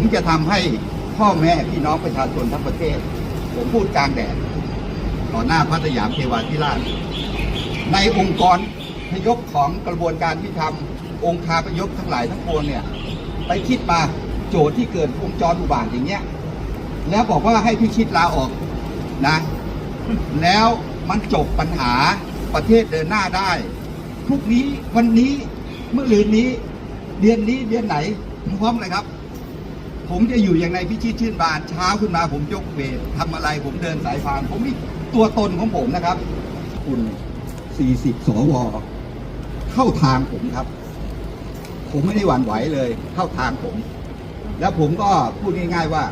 ผมจะทำให้พ่อแม่พี่น้องประชาชนทั้งประเทศ ผมพูดกลางแดดต่อหน้าพระสยามเทวาธิราช ในองค์กรพยพของกระบวนการที่ทำองค์คาพยพทั้งหลายทั้งปวงเนี่ย ไปคิดมาโจทย์ที่เกิดวงจรอุบาทอย่างเงี้ย แล้วบอกว่าให้พิชิตลาออกนะ แล้วมันจบปัญหาประเทศเดินหน้าได้พรุ่งนี้วันนี้เมื่อลืนนี้ เดือนนี้เดือนไหนพร้อมเลยครับ ผมจะอยู่อย่างในพิชิตชื่นบานเช้าขึ้นมาผมยกเวททำอะไรผมเดินสายพานผมมีตัวตนของผมนะครับ คุณ 40 สว เข้าทางผมครับ ผมไม่ได้หวั่นไหวเลย เข้าทางผม แล้วผมก็พูดง่าย ๆว่า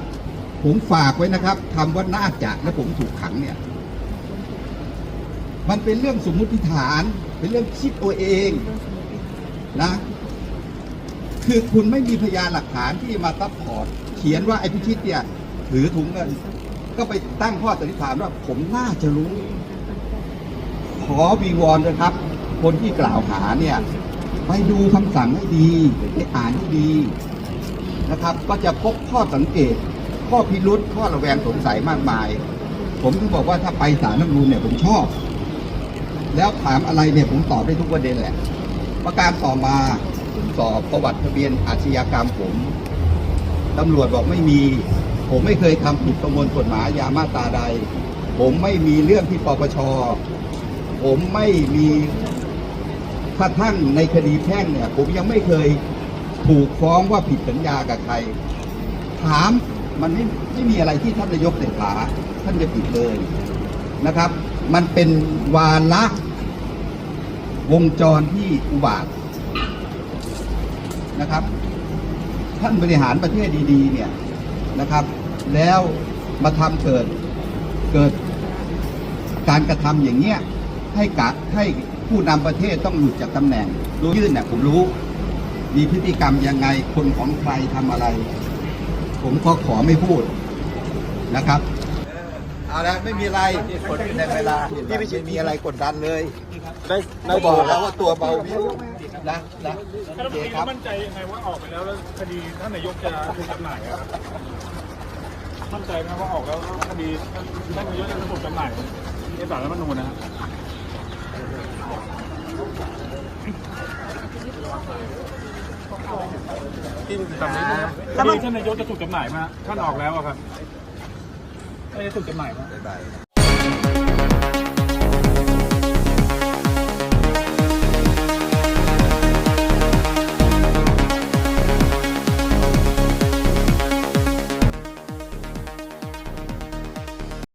ผมฝากไว้นะครับคำว่าน่าจะและผมถูกขังเนี่ย มันเป็นเรื่องสมมุติฐาน เป็นเรื่องคิดตัวเองนะ คือคุณไม่มีพยานหลักฐานที่มาซัพพอร์ตเขียนว่าไอ้พิชิตเนี่ยถือถุงเงินก็ไปตั้งข้อสันนิษฐานว่าผมน่าจะรู้ ขอวีวอนนะครับ คนที่กล่าวหาเนี่ย ไปดูคำสั่งให้ดีไปอ่านให้ดีนะครับ ก็จะพบข้อสังเกต ข้อพิรุษข้อระแวงสงสัยมากมาย ผมถึงบอกว่าถ้าไปศาลน้ำนูนเนี่ยผมชอบ แล้วถามอะไรเนี่ยผมตอบได้ทุกประเด็นแหละ ประการต่อมา สอบประวัติทะเบียนอาชญากรรมผมตำรวจบอกไม่มี ผมไม่เคยทำผิดประมวลกฎหมายยามาตราใด ผมไม่มีเรื่องที่ปปช ผมไม่มีกระทั่งในคดีแพ่งเนี่ย ผมยังไม่เคยถูกฟ้องว่าผิดสัญญากับใคร ถามมันไม่ไม่มีอะไรที่ท่านนายกเศรษฐาท่านจะผิดเลยนะครับ มันเป็นวาระวงจรที่อุบาท นะครับ ท่านบริหารประเทศดีๆเนี่ยนะครับ แล้วมาทำเกิดเกิดการกระทำอย่างเงี้ยให้กะให้ผู้นำประเทศต้องหลุดจากตำแหน่งรู้ยื่นเนี่ยผมรู้ มีพฤติกรรมยังไงคนของใครทำอะไร ผมก็ขอไม่พูดนะครับเอาละไม่มีอะไรกดในเวลาพี่พิชิตมีอะไรกดดันเลยได้เราบอกแล้วว่าตัวเบาวิว นะนะท่านโอรัฐเคมนตรีครับมั่นใจยังไงว่าออกไปแล้วแล้วคดีท่านนายกจะถูกจำหน่ายครับมั่นใจไหมว่าออกแล้วคดีท่านนายกจะถูกจำหน่ายในศาลรัฐธรรมนูญนะครับที่จำได้ไหมครับคดีท่านนายกจะถูกจำหน่ายไหมฮะท่านออกแล้วอะครับไม่ได้ถูกจำหน่ายไหมบ๊ายบาย